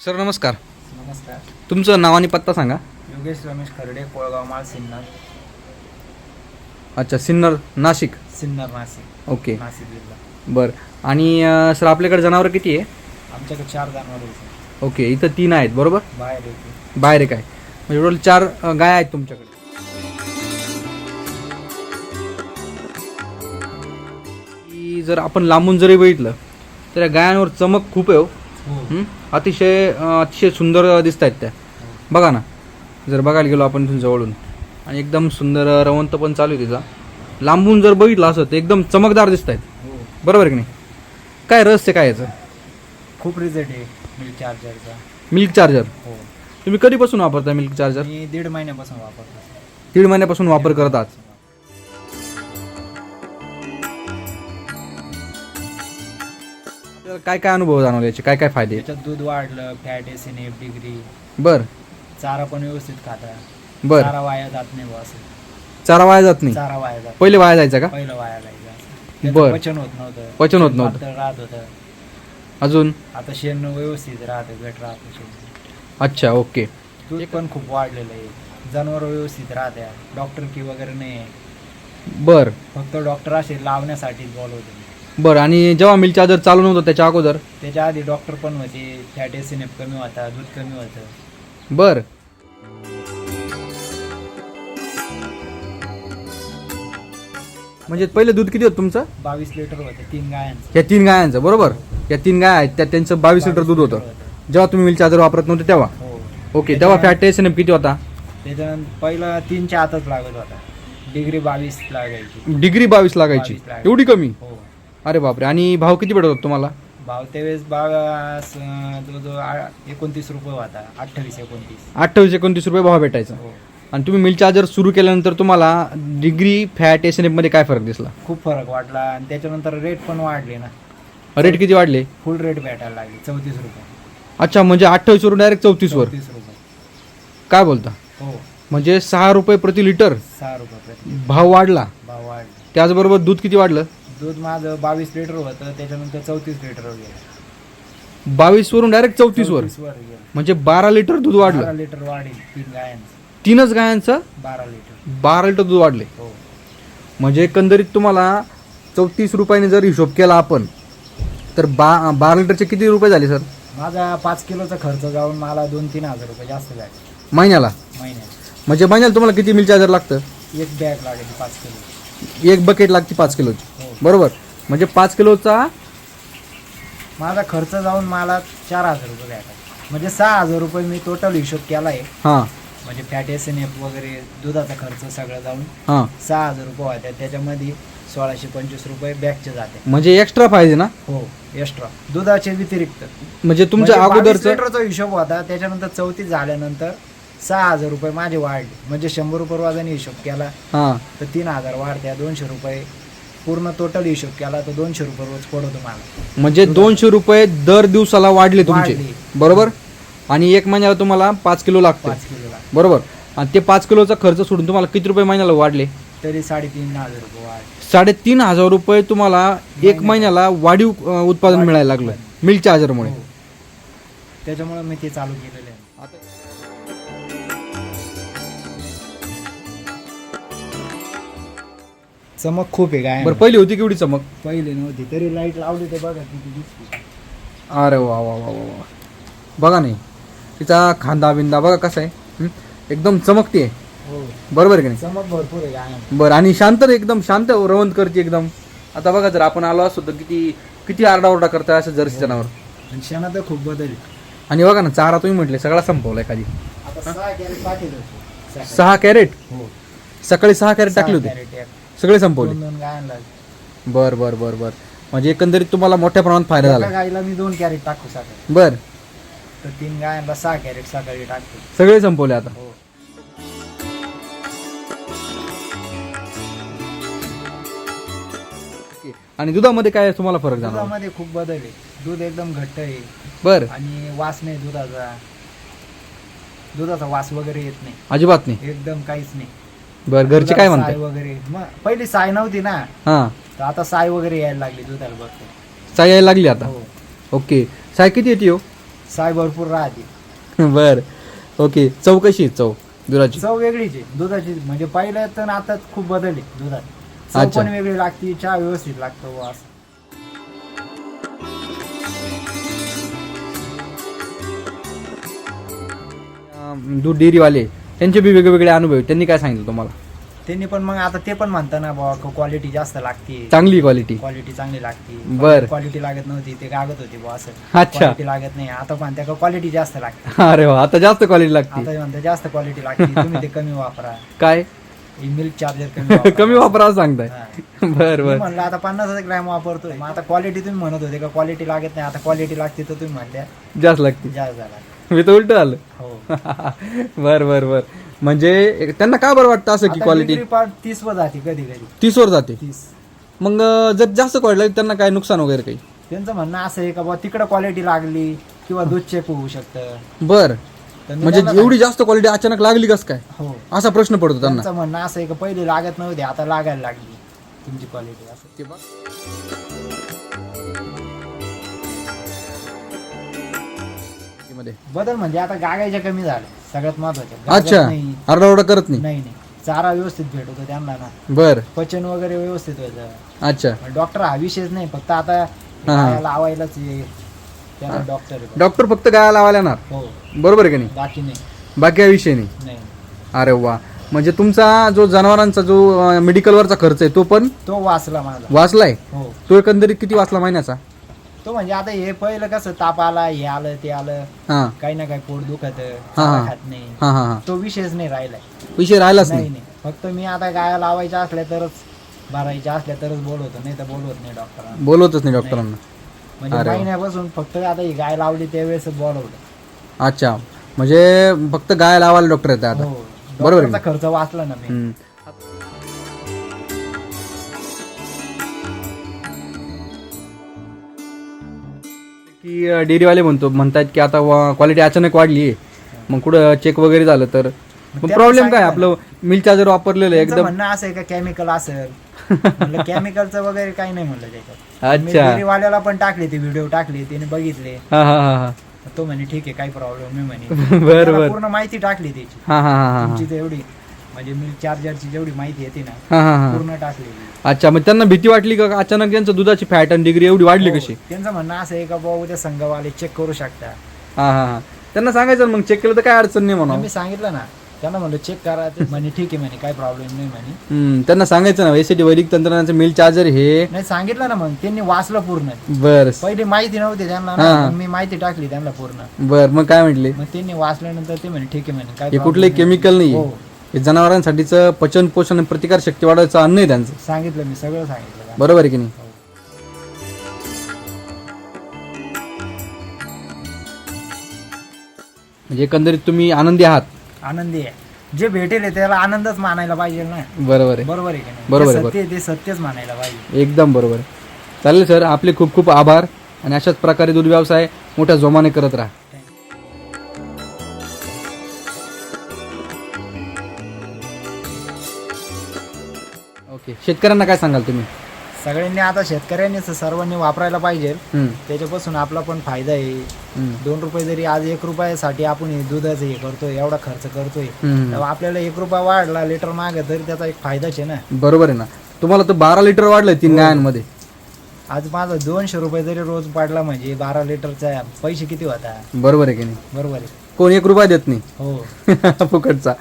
Sir नमस्कार. नमस्कार. तुमचं नाव आणि पत्ता सांगा. योगेश रमेश खर्डे कोळगाव माळ सिन्नर. अच्छा सिन्नर नाशिक. सिन्नर नाशिक. ओके. नाशिक जिल्हा. बरं. आणि अं, सर आपल्याकडे जनावरं किती आहे? आमच्याकडे चार जनावर ओके इथं तीन आहेत बरोबर? बाहेर बाहेर एक आहे. म्हणजे टोटल चार अं, गाय आहेत तुमच्याकडे. की जर आपण लांबून जरी बघितलं तर या गायांवर चमक खूप आहे हो. हं? अतिशय अं, अतिशय सुंदर दिसत आहेत त्या. बघा ना जर बघायला गेलो आपण इथून जवळून. आणि एकदम सुंदर अं, रवंत पण चालू आहे तिचा. लांबून जर बघितलं असं तर एकदम चमकदार दिसत आहेत हो. बरोबर आहे की नाही? काय रहस्य काय याचं? खूप रिझल्ट आहे मिल्क चार्जरचा मिल्क चार्जर हो. तुम्ही कधीपासून वापरता मिल्क चार्जर मी दीड महिन्यापासून वापरतो दीड महिन्यापासून वापर करत आपल्याला काय काय अनुभव जाणवले याचे? काय काय फायदे? त्याच्यात दूध वाढलं फॅट एसिन एफ डिग्री बर. चारा पण व्यवस्थित खाता. बर. चारा वाया जात नाही बुवा असं. चारा वाया जात नाही? चारा वाया जात पहिले वाया जायचा का? पहिलं वाया जायचं असं. बरं. पचन होत नव्हतं. पचन होत नव्हतं. पातळ राहत होतं. अजून? आता शेण व्यवस्थित राहतं गट राहतं शेण. अच्छा ओके. दूध पण खूप वाढलेलं आहे. जनावर व्यवस्थित राहत्या. डॉक्टर की वगैरे नाही आहे. बर. फक्त डॉक्टर असे लावण्यासाठीच बोलवते बर आणि जेव्हा मिल्क चार्जर चालू नव्हतं त्याच्या अगोदर? त्याच्या आधी डॉक्टर पण होते फॅट एसिनेप कमी होता दूध कमी होतं. बर. म्हणजे पहिले दूध किती होतं तुमचं? बावीस लिटर होतं तीन गायांचं. या तीन गायांचं बरोबर? या तीन गाय आहेत त्या त्यांचं बावीस लिटर दूध होतं. जेव्हा तुम्ही मिल्क चार्जर वापरत नव्हते तेव्हा? हो. ओके तेव्हा फॅट एस किती होता? त्याच्यानंतर पहिलं तीनच्या आतच लागत होता. डिग्री बावीस लागायची. डिग्री बावीस लागायची. बावीस लागायची. एवढी कमी? हो. अरे बापरे. आणि भाव किती भेटत होता तुम्हाला? भाव त्यावेळेस जवळजवळ आ- एकोणतीस रुपये होता. अठ्ठावीस एकोणतीस. अठ्ठावीस एकोणतीस रुपये भाव भेटायचा. हो. आणि तुम्ही मिल्क चार्जर सुरू केल्यानंतर तुम्हाला डिग्री फॅट एसमध्ये काय फरक दिसला? खूप फरक वाटला. आणि त्याच्यानंतर रेट पण वाढले ना. रेट किती वाढले? फुल रेट भेटायला लागले. चौतीस रुपये. अच्छा म्हणजे अठ्ठावीस वरून डायरेक्ट चौतीस वर. रुपये. काय बोलता? हो. म्हणजे सहा रुपये प्रति लिटर सहा रुपये प्रति. भाव वाढला. भाव वाढले. त्याचबरोबर दूध किती वाढलं? दूध माझं बावीस लिटर होतं त्याच्यानंतर चौतीस लिटर गेलं. बावीस वरून डायरेक्ट चौतीस वर? वर गेलं. म्हणजे बारा लिटर दूध बारा वाढलं लिटर वाढेल तीन गायांचं. तीनच गायांचं? बारा लिटर. बारा लिटर दूध वाढले. हो. म्हणजे एकंदरीत तुम्हाला चौतीस रुपयाने जर हिशोब केला आपण तर बा बारा लिटरचे किती रुपये झाले सर? माझा पाच किलोचा खर्च जाऊन मला दोन तीन हजार रुपये जास्त लागले महिन्याला? महिन्यात म्हणजे महिन्याला तुम्हाला किती मिल चार्जर लागतं? एक बॅग लागेल पाच किलो. एक बकेट लागते पाच किलोची. बरोबर. म्हणजे पाच किलोचा? माझा खर्च जाऊन मला चार हजार रुपये भेटतात म्हणजे सहा हजार रुपये मी टोटल हिशोब केला आहे हां. म्हणजे फॅट एस एन एफ वगैरे दुधाचा खर्च सगळं जाऊन हां. सहा हजार रुपये होत्या. त्याच्यामध्ये सोळाशे पंचवीस रुपये बॅगचे जाते. म्हणजे एक्स्ट्रा पाहिजे ना? हो एक्स्ट्रा दुधाचे व्यतिरिक्त. म्हणजे तुमच्या म्हणजे 22 अगोदरचं लिटरचा हिशोब होता. त्याच्यानंतर चौतीस झाल्यानंतर सहा हजार रुपये माझे वाढले. म्हणजे शंभर रुपये रोजाने हिशोब केला. हां. तर तीन हजार वाढत्या. दोनशे रुपये पूर्ण टोटल हिशोब केला तर दोनशे रुपये रोज पडतो मला. म्हणजे दोनशे रुपये दर दिवसाला वाढले तुमचे. वाढले. बरोबर? आणि एक महिन्याला तुम्हाला पाच किलो लागते. पाच किलोला बरोबर? आणि ते पाच किलोचा खर्च सोडून तुम्हाला किती रुपये महिन्याला वाढले? तरी साडेतीन हजार रुपये वाढ साडेतीन हजार रुपये तुम्हाला एक महिन्याला. वाढीव अं, उत्पादन वाढीव मिळायला लागलं. उत्पादन. चार्जरमुळे हो. त्याच्यामुळे मी ते चालू केलेलं आहे. चमक खूप आहे काय बरं पहिली होती केवढी चमक? पहिले नव्हती. तरी लाइट लावली ते बघा किती दिसते अरे वा वा वा वा वा. बघा नाही तिचा खांदा बिंदा बघा कसा आहे. हं? एकदम चमकते हो. बरोबर आहे की नाही? चमक भरपूर आहे काय बरं आणि शांत एकदम शांत रवंत करते एकदम. आता बघा जर आपण आलो असतो तर किती किती आरडाओरडा करताय असं जर्सी जनावर. आणि शेणात तर खूप बदल आहे. आणि बघा ना चारा तुम्ही म्हटले सगळा संपवलाय खाली आता सहा कॅरेट पाठवले होते. सहा कॅरेट? हो. सकाळी सहा कॅरेट टाकले सहा होते एक. सगळे संपवले. दोन बर बर बर बर. म्हणजे एकंदरीत तुम्हाला मोठ्या प्रमाणात फायदा एका झाला गाईला मी दोन कॅरेट टाकू सकाळी बर. तर तीन गायांना सहा कॅरेट सकाळी टाकतो सगळे संपवले आता. हो. आणि दुधामध्ये काय तुम्हाला फरक जाणवला? दुधामध्ये खूप बदल आहे. दूध एकदम घट्ट आहे. बर. आणि वास नाही दुधाचा. दुधाचा वास वगैरे येत नाही. अजिबात नाही. एकदम काहीच नाही. बर घरचे काय म्हणतात? साय वगैरे. मग पहिली साय नव्हती ना. हा. तर आता साय वगैरे यायला लागली दुधाला बघतो साय यायला लागली आता? हो. ओके. साय किती येते हो? साय भरपूर राहते. बर. ओके. चव कशी आहे चव? दुधाची? चव वेगळीच आहे. दुधाची म्हणजे पहिलं तर आता खूप बदल आहे दुधात. चव अच्छा. पण वेगळी लागते चहा व्यवस्थित लागतो बुवा असं. अं, दूध डेअरीवाले. त्यांचे बी वेगवेगळे अनुभव आहेत. त्यांनी काय सांगितलं तुम्हाला? त्यांनी पण मग आता ते पण म्हणता ना बाबा क्वालिटी जास्त लागते. चांगली क्वालिटी क्वालिटी चांगली लागते. बर. क्वालिटी लागत नव्हती ते कागद होते बुवा असं. अच्छा. क्वालिटी लागत नाही. आता म्हणत्या का क्वालिटी जास्त लागते. अरे वा आता जास्त क्वालिटी लागते. आता म्हणता जास्त क्वालिटी लागते. तुम्ही ते कमी वापरा. काय? मिल्क चार्जर कमी वापरा. कमी वापरा असं सांगताय. हा. बर मी बर. म्हणलं आता पन्नास ग्रॅम वापरतोय. मग आता क्वालिटी तुम्ही म्हणत होते का? क्वालिटी लागत नाही. आता क्वालिटी लागते तर तुम्ही म्हणल्या. जास्त लागते. जास्त झाला मी तर उलट आलं. हो. बर बर बर. म्हणजे त्यांना का बरं वाटतं असं की क्वालिटी पार्ट तीस वर जाते कधी कधी. तीस वर जाते. तीस. मग जर जास्त क्वालिटी त्यांना काय नुकसान वगैरे काही? त्यांचं म्हणणं असं आहे का बाबा तिकडं क्वालिटी लागली किंवा दूध चेक होऊ शकतं. बर. म्हणजे एवढी जास्त क्वालिटी अचानक लागली कस काय? हो. असा प्रश्न पडतो त्यांना. त्यांचं म्हणणं असं आहे का पहिले लागत नव्हते आता लागायला लागली. तुमची क्वालिटी असं. मध्ये. बदल म्हणजे आता गागायच्या कमी झाल्या. सगळ्यात महत्त्वाच्या अच्छा. नाही. आरडाओरडा करत नाही. नाही नाही. चारा व्यवस्थित भेट होतो त्यांना ना? बर. पचन वगैरे व्यवस्थित व्हायचं अच्छा. डॉक्टर हा विषयच नाही. फक्त आता हा. गाया लावायलाच त्याला डॉक्टर आहे. डॉक्टर फक्त गाया लावायला येणार? हो. बरोबर आहे की नाही? बाकी नाही. बाकी काही विषय नाही. नाही. अरे वा. म्हणजे तुमचा जो जनावरांचा जो अं, मेडिकलवरचा खर्च आहे तो पण तो वाचला माझा. वाचलाय? हो. तो एकंदरीत किती वाचला महिन्याचा? तो म्हणजे आता हे पहिलं कसं ताप आला हे आलं ते आलं. हा. काही ना काही पोट दुखत हा. खात नाही. हा हा हा. तो विषयच नाही राहिलाय. विषय राहिलाच नाही नाही. नाही. फक्त मी आता गाया लावायच्या असल्या तरच भरायच्या असल्या तरच बोलवतो नाही तर बोलवत नाही डॉक्टरांना बोलवतच नाही डॉक्टरांना म्हणजे अरे वा. महिन्यापासून फक्त आता ही गाय लावली त्यावेळेस बोलवलं. अच्छा. म्हणजे फक्त गाय लावायला डॉक्टर येतात आता. हो. बरोबर आहे. डॉक्टरचा खर्च वाचला ना मी. हम्म. की डेअरीवाले म्हणतो म्हणतात की आता क्वालिटी अचानक वाढली आहे. मग कुठं चेक वगैरे झालं तर? मग प्रॉब्लेम काय? आपलं मिल चार्जर वापरलेलं आहे एकदम म्हणणं असं आहे का केमिकल असेल? केमिकलचं वगैरे काही नाही म्हणलं त्याच्यात. अच्छा. डेअरीवाल्याला पण टाकले ते व्हिडिओ टाकले त्याने बघितले. हा हा हा हा. तो म्हणे ठीक आहे काही प्रॉब्लेम नाही म्हणे. बर त्याला बर. पूर्ण माहिती टाकली त्याची. हा हा हा हा तेवढी. म्हणजे मिल्क चार्जरची जेवढी माहिती येते ना पूर्ण टाकलेली. अच्छा मग त्यांना भीती वाटली का? अचानक त्यांचं दुधाची फॅट आणि डिग्री एवढी वाढली हो, कशी? त्यांचं म्हणणं असं आहे का बाबा उद्या संघवाले चेक करू शकता. हा हा हा. त्यांना सांगायचं ना मग चेक केलं तर काय अडचण नाही म्हणा मी सांगितलं ना त्यांना म्हणलं चेक करा. ते म्हणे ठीक आहे म्हणे काय प्रॉब्लेम नाही म्हणे. हम्म, त्यांना सांगायचं ना एसीटी वैदिक तंत्रज्ञानाचं मिल चार्जर हे नाही सांगितलं ना मग त्यांनी वाचलं पूर्ण. बर. पहिली माहिती नव्हती त्यांना हा. ना, मग मी माहिती टाकली त्यांना पूर्ण. बर मग काय म्हटले? मग त्यांनी वाचल्यानंतर ते म्हणे ठीक आहे म्हणे काय हे problem कुठलंही नाही. केमिकल नाही हो. हे जनावरांसाठीचं पचन पोषण आणि प्रतिकार शक्ती वाढवायचं अन्न आहे त्यांचं. सांगितलं मी सगळं सांगितलं. बरोबर आहे की नाही? म्हणजे एकंदरीत तुम्ही आनंदी आहात. आनंदी आहे. जे भेटेल आहे त्याला आनंदच मानायला पाहिजे ना. बरोबर आहे. बरोबर आहे की नाही? बरोबर जे आहे, सत्य आहे ते सत्यच मानायला पाहिजे. एकदम बरोबर चालेल सर आपले खूप खूप आभार आणि अशाच प्रकारे दूध व्यवसाय मोठ्या जोमाने करत राहा. ओके. शेतकऱ्यांना काय सांगाल तुम्ही? सगळ्यांनी आता शेतकऱ्यांनी सर्वांनी वापरायला पाहिजे. हम्म, त्याच्यापासून आपला पण फायदा आहे. हम्म, दोन रुपये जरी आज एक रुपयासाठी आपण हे दुधाचं हे करतोय एवढा खर्च करतोय. हम्म. आपल्याला एक रुपया वाढला लिटर मागे तरी त्याचा एक फायदाच आहे ना. बरोबर आहे ना. तुम्हाला तर बारा लिटर वाढलंय तीन गायांमध्ये. आज माझा दोनशे रुपये जरी रोज पाडला म्हणजे बारा लिटरचा पैसे किती होता? बरोबर आहे की नाही? बरोबर आहे. कोण एक रुपया देत नाही? हो. फुकटचा.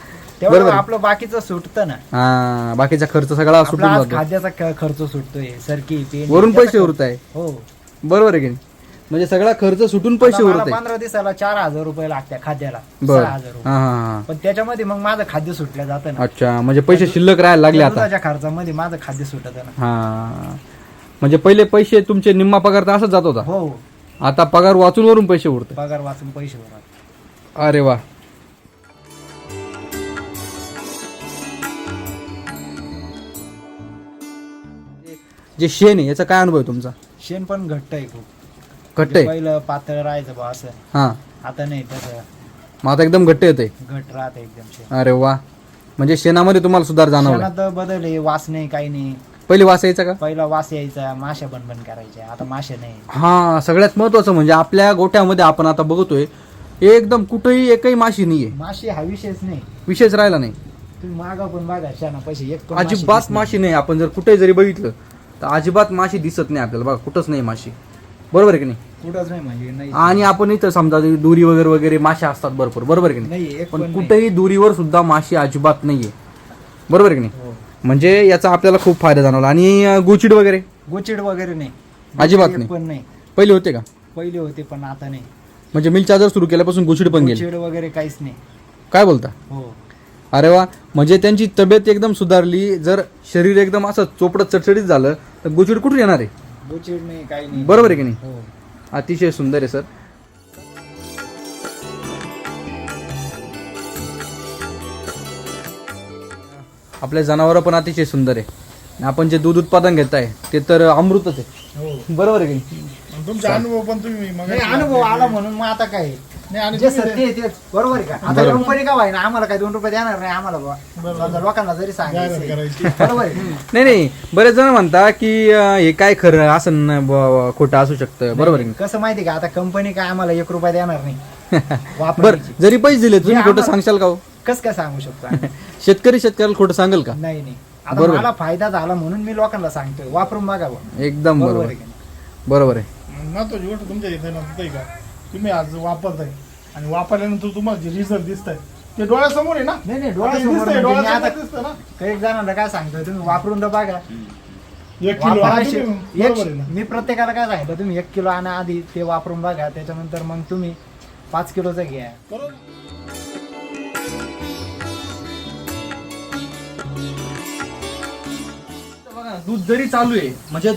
तेवढं बरोबर. आपलं बाकीचं सुटतं ना. हा बाकीचा खर्च सगळा आपला सुटून आज जातो. खाद्याचा ख- खर्च सुटतोय सरकी पेन वरून पैसे उरत आहे. हो. बरोबर आहे की नाही? म्हणजे सगळा खर्च सुटून पैसे आता मला उरत आहे. पंधरा दिवसाला चार हजार रुपये लागतात खाद्याला. बर. सहा हजार रुपये. हा हा हा पण त्याच्यामध्ये मग माझं खाद्य सुटलं जातं ना. अच्छा म्हणजे पैसे शिल्लक राहायला लागले आता. दुधाच्या खर्चामध्ये माझं खाद्य सुटत ना. हा. म्हणजे पहिले पैसे तुमचे निम्मा पगार तर असंच जात होता. हो. आता पगार वाचून वरून पैसे उरते पगार वाचून पैसे भरत अरे वा. जे शेण आहे याचा काय अनुभव आहे तुमचा? शेण पण घट्ट आहे खूप. घट्ट म्हणजे आहे? पहिलं पातळ राहायचं बा असं. हा. आता नाही तसं मग आता एकदम घट्ट येते घट राहत एकदम शेण. अरे वा. म्हणजे शेणामध्ये तुम्हाला सुधार जाणवला शेणात बदल आहे वास नाही काही नाही. पहिले वास यायचा का? पहिला वास यायचा माश्या बन बन करायच्या आता माश्या नाही. हा सगळ्यात महत्वाचं म्हणजे आपल्या गोट्यामध्ये आपण आता बघतोय एकदम कुठेही एकही माशी नाहीये. माशी हा विषयच नाही. विशेष राहिला नाही. तुम्ही मागा पण बघा शाना पैसे एक पण माशी अजिबात दिसत नाही. माशी नाही. आपण जर कुठे जरी बघितलं तर अजिबात माशी दिसत नाही आपल्याला. बघा कुठंच नाही माशी. बरोबर आहे की नाही? कुठंच नाही म्हणजे नाही. आणि आपण इथं समजा दुरी वगैरे वगैरे माशा असतात भरपूर. बरोबर आहे की नाही? नाही एक पण पण नाही. कुठेही दुरीवर सुद्धा माशी अजिबात नाहीये. बरोबर आहे की नाही? हो. म्हणजे याचा आपल्याला खूप फायदा जाणवला. आणि अं, गोचिड वगैरे? गोचिड वगैरे नाही. अजिबात नाही. पण नाही. पहिले होते का? पहिले होते पण आता नाही. म्हणजे मिल चार्जर सुरू केल्यापासून गोचिड पण गेले. गोचिड वगैरे काहीच नाही. काय बोलता? हो. अरे वा म्हणजे त्यांची तब्येत एकदम सुधारली जर शरीर एकदम असं चोपडत चटचडीत झालं तर गोचिड कुठून येणार आहे? गोचिड नाही काही नाही. बरोबर आहे की नाही? हो. अतिशय सुंदर आहे सर. आपले जनावर पण अतिशय सुंदर आहे. आणि आपण जे दूध उत्पादन घेत आहे ते तर अमृतच आहे. हो. बरोबर आहे की नाही? तुमचा अनुभव पण तुम्ही मग नाही अनुभव आला म्हणून मग आता काय? नाही आणि जे तुम्ही सत्य आहे तेच. बरोबर आहे का? आता बरोबर. कंपनी का व्हायना? आम्हाला काय दोन रुपये देणार नाही आम्हाला बुवा. समजा लोकांना जरी जाहिरात सांगायचं करायची. बरोबर आहे. नाही नाही. बरेच जण म्हणता की अं, हे काय खरं असं न- ब- खोटं असू शकतं. बरोबर आहे कसं माहिती का? आता कंपनी काय आम्हाला एक रुपया देणार नाही? बरं वापरायची जरी पैसे दिले तुम्ही जे खोटं आम्हाला- सांगशाल का हो? कस काय सांगू शकतो आम्ही? शेतकरी शेतकऱ्याला खोटं सांगेल का? नाही नाही. आता बरोबर. मला फायदा झाला म्हणून मी लोकांना सांगतोय. वापरून बघा बुवा. एकदम बरोबर बरोबर. आहे की नाही? बरोबर आहे. महत्वाची गोष्ट तुमच्या इथे ना तिथे का? तुम्ही आज वापरताय. आणि वापरल्यानंतर तुम्हाला जे रिझल्ट दिसत आहे ते डोळ्यासमोर आहे ना? नाही नाही डोळ्यासमोर दिसतंय, म्हणजे मी डोळ्यासमोर आता दिसतंय ना? काही जणांना काय सांगतोय तुम्ही वापरून तर बघा. एक किलो हा वापरायचे- तुम्ही- एक- बरोबर आहे ना? मी प्रत्येकाला काय सांगितलं तुम्ही एक किलो आणा आधी ते वापरून बघा त्याच्यानंतर मग तुम्ही पाच किलोचं घ्या. बरोबर बघा दूध जरी चालू आहे म्हणजे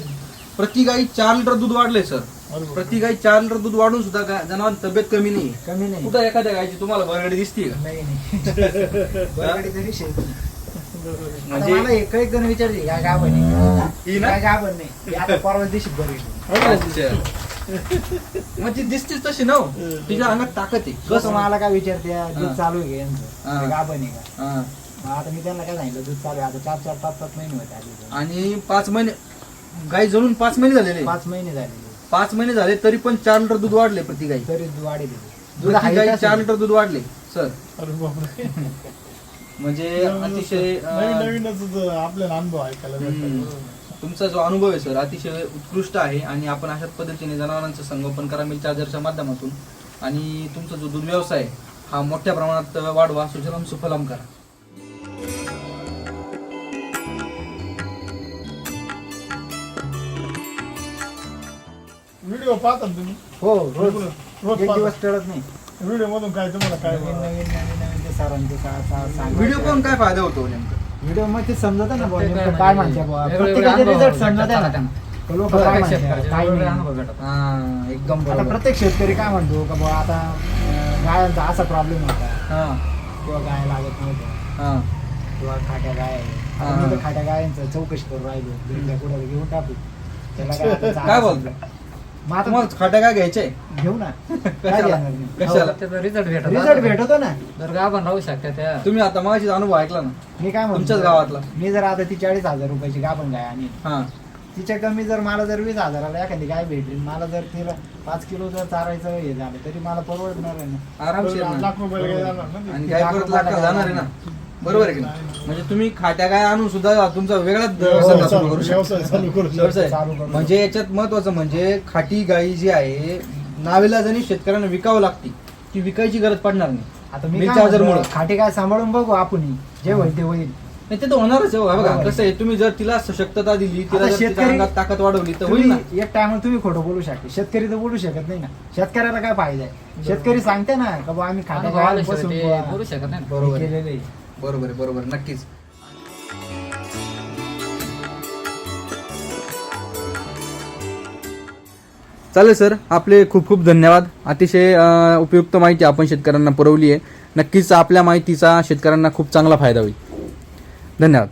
प्रति गाई चार लिटर दूध वाढले सर. प्रति गाई चार लिटर दूध वाढून सुद्धा गा- जनावरांची तब्येत कमी नाही. कमी नाही. कुठं एखाद्या गायची तुम्हाला बरगडी दिसते का? नाही नाही. आता म्हणजे मला एक एक जण विचारते काय गाभण आहे. ही ना? काय गाभण नाही. ही आता परवा दिवशी बरगडी. मग ती दिसतेच तशी ना हो. तिच्या अंगात ताकद आहे. कसं मला काय विचारते हा. दूध चालू आहे का यांचं? हा. गाभण आहे का? हा. मग आता मी त्यांना काय सांगितलं दूध चालू आहे. आता चार चार पाच पाच महिने होते आणि पाच महिने गाई जळून पाच महिने झालेले. पाच महिने झाले पाच महिने झाले तरी पण चार लिटर दूध वाढले प्रति गाई. तरी दूध वाढेल. दूध प्रति आहे गाई चार लिटर दूध वाढले सर. अरे बापरे. म्हणजे अतिशय नवीन अं, नवीनच आपल्याला अनुभव ऐकायला हम्म. तुमचा जो अनुभव आहे सर अतिशय उत्कृष्ट आहे आणि आपण अशाच पद्धतीने जनावरांचं संगोपन करा मिल चार्जरच्या माध्यमातून. आणि तुमचा जो दूध व्यवसाय आहे, हा मोठ्या प्रमाणात वाढवा सुजलाम सुफलाम करा. व्हिडिओ पाहता ना तुम्ही? हो रोज. रोज एक पाहता दिवस टळत नाही. व्हिडिओ मधून काय तुम्हाला काय नवीन नवीन नवीन नवीन ते सरांचे सा- सा- सांगायचं. व्हिडिओ पाहून काय फायदा होतो नेमकं? व्हिडिओ मग ते समजत ना बुवा, नेमकं म्हणजे काय म्हणते बुवा. वेगवेगळे प्रत्येकाचे अनुभव रिझल्ट भेटतात समजत आहे त्यांना. ना लोक काय प्रत्येक म्हणतात? शेतकऱ्याचे काय वेगवेगळे नाही. अनुभव भेटतात. हा एकदम आता बरोबर. प्रत्येक शेतकरी काय म्हणतो का बुवा आता अं, गायांचा असा प्रॉब्लेम होता. हा. किंवा गाय लागत नव्हत्या हा. किंवा खाट्या गाय. आहे. हा. आता मी तर खाट्या गायांचं चौकशी करून राहिलो. भेटल्या कुठं घेऊन टाकू. त्याला काय आता चारा काय बोलता? मग आता तुम्हाला खाट्या काय घ्यायचे? घेऊ ना. काय कशाला? घेणार नाही? कशाला? त्याचा रिझल्ट भेटत रिझल्ट भेटतो ना. जर गाभण राहू शकता त्या. तुम्ही आता माझी अनुभव ऐकला ना? मी काय म्हणतो? तुमच्याच गावातला. मी जर आता ती चाळीस हजार रुपयाची गाभण गाय आणि हा. तिच्या कमी जर मला जर वीस हजाराला एखादी गाय भेटली मला जर तिला पाच किलो जर चारायचं हे झालं तरी मला परवडणार आहे ना. आरामशीर ना. लाख रुपये गेले जाणार ना. ते. आणि गाय परत लाखात जाणार आहे ना. बरोबर आहे की नाही? म्हणजे तुम्ही खाट्या गाय आणून सुद्धा तुमचा वेगळाच व्यवसाय चालू- करू व्यवसाय शकता चालू करू शकता. व्यवसाय चालू करू म्हणजे याच्यात महत्वाचं म्हणजे खाटी गाई जी आहे नावेला जणी शेतकऱ्यांना विकावं लागते ती विकायची गरज पडणार नाही आता मी काय म्हणतो. खाटी काय सांभाळून बघू आपण जे होईल ते होईल नाही ते तर होणारच आहे हो. हे बघा बरोबर. कसं आहे तुम्ही जर तिला सशक्तता दिली तिला आता जर तिच्या शेतकरी- अंगात ताकद वाढवली तर होईल ना तुम्ही एक टायमाला तुम्ही खोटं बोलू शकते शेतकरी तर बोलू शकत नाही ना शेतकऱ्याला काय फायदा आहे शेतकरी सांगते ना का बुवा आम्ही ते बुवा बोलू शकत नाही ना. बरोबर हे आहे. केलेलं आहे. बरोबर आहे बरोबर नक्कीच. चालेल सर आपले खूप खूप धन्यवाद. अतिशय उपयुक्त माहिती आपण शेतकऱ्यांना पुरवली आहे. नक्कीच आपल्या माहितीचा शेतकऱ्यांना खूप चांगला फायदा होईल. धन्यवाद.